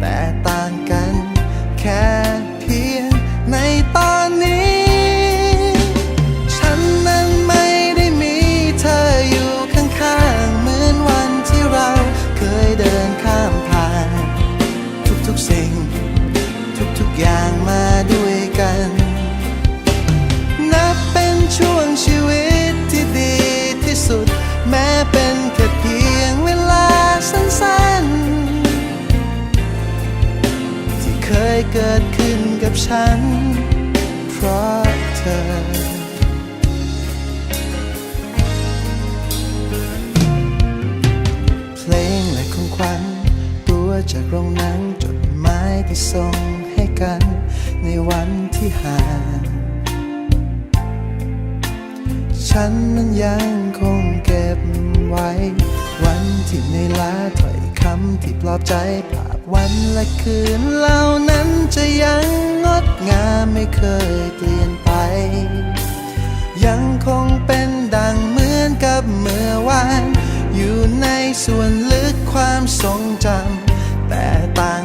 แต่ต่างกันแค่เพียงในตอนนี้ ฉันนั้นไม่ได้มีเธออยู่ข้างๆ เหมือนวันที่เราเคยเดินข้ามผ่าน ทุกๆสิ่ง เคยเกิดขึ้นกับฉัน เพราะเธอ เพลงและของขวัญตัวจากโรงหนังจดหมายที่ส่งให้กัน ในวันที่ห่างฉันนั้นยังคงเก็บไว้ วันที่ในลาถ้อยคำที่ปลอบใจภาพวันและคืนเหล่านั้นจะยังงดงามไม่เคยเปลี่ยนไป ยังคงเป็นดังเหมือนกับเมื่อวาน อยู่ในส่วนลึกความทรงจำแต่ต่าง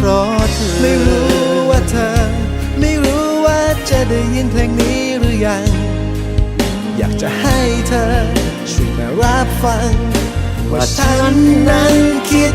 เพราะเธอ ไม่รู้ว่าเธอ ไม่รู้ว่าจะได้ยินเพลงนี้หรือยัง อยากจะให้เธอ ช่วยมารับฟัง ว่าฉันนั้นคิด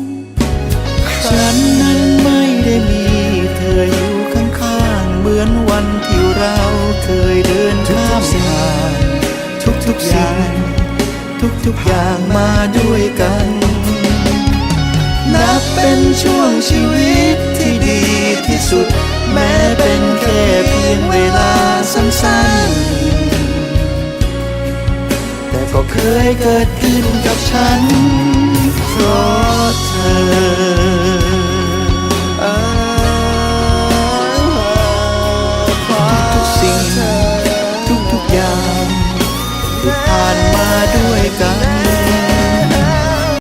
ดินข้ามผ่านทุกสิ่งทุกๆอย่างมาด้วยกัน นับเป็นช่วงชีวิตที่ดีที่สุด แม้เป็นแค่เพียงเวลาสั้นๆ แต่ก็เคยเกิดขึ้นกับฉันเพราะเธอ